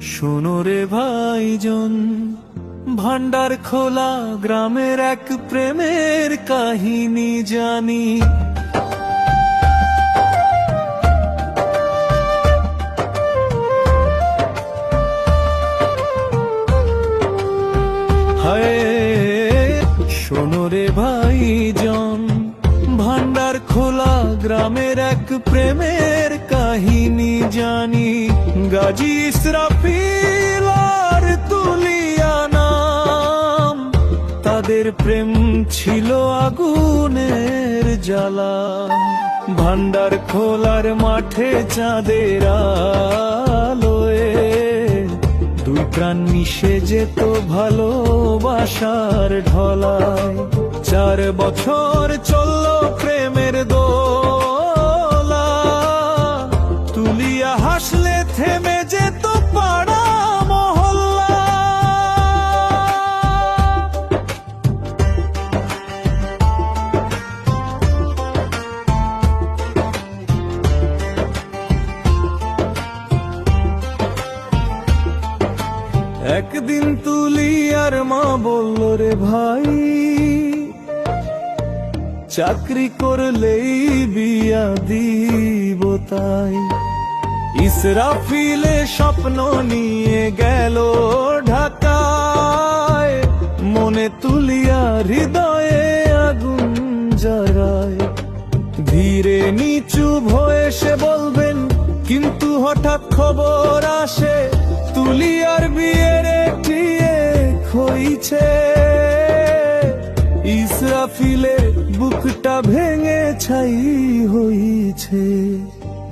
শোনো রে ভাইজন ভান্ডার খোলা গ্রামের এক প্রেমের কাহিনী জানি। হায় শোনো রে ভাইজন খোলা গ্রামের এক প্রেমের কাহিনী জানি। গাজী ইসরাফিল আর তুলিয়া নাম। তাদের প্রেম ছিল আগুনের জ্বালা। ভান্ডার খোলার মাঠে চাঁদের দুই প্রাণ মিশে যেত ভালোবাসার ঢলায়। চার বছর চলল প্রেমের দোলা। একদিন তুলি আর মা বলল, রে ভাই, চাকরি করলেই বিয়া দিব তাই। ইসরাফিলে স্বপ্ন নিয়ে গেল ঢাকায়, মনে তুলিয়া হৃদয়ে আগুন জড়ায় ধীরে নিচু ভয়েসে বলবেন, কিন্তু হঠাৎ খবর আসে তুলিয়ার বিয়ের ঠিক হইছে। ইসরাফিলে বুকটা ভেঙে ছাই হইছে।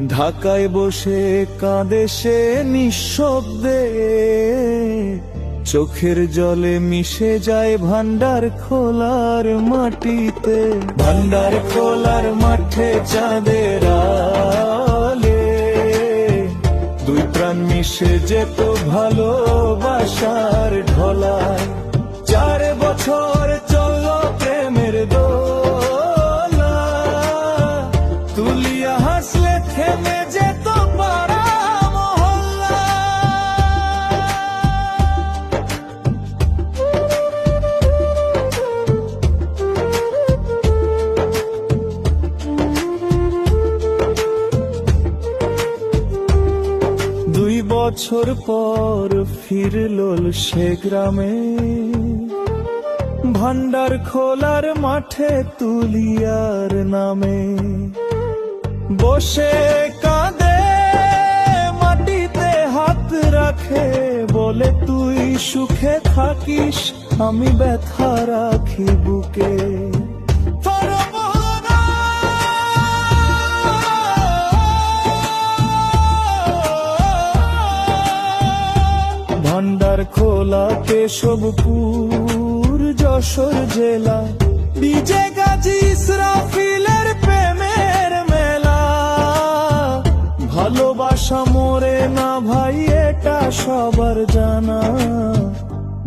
ঢাকায় বসে কাঁদে সে নিঃশব্দে। চোখের জলে মিশে যায় ভান্ডার খোলার মাটিতে। ভান্ডার খোলার মাঠে চাঁদের দুই প্রাণ মিশে যেত ভালোবাসার ঢলায়। চার বছর বছর পর ফিরল সে গ্রামে। ভান্ডার খোলার মাঠে তুলিয়ার নামে। বসে কাঁদে, মাটিতে হাত রাখে, বলে, তুই সুখে থাকিস, আমি ব্যথা রাখি বুকে। খোলা কেশবপুর যশোর জেলা। বিজে গাজী ইসরাফিলের প্রেমের মেলা। ভালোবাসা মোরে না ভাই, এটা সবার জানা।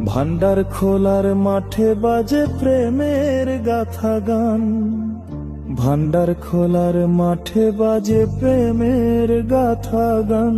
ভান্ডার খোলার মাঠে বাজে প্রেমের গাথা গান। ভান্ডার খোলার মাঠে বাজে প্রেমের গাথা গান।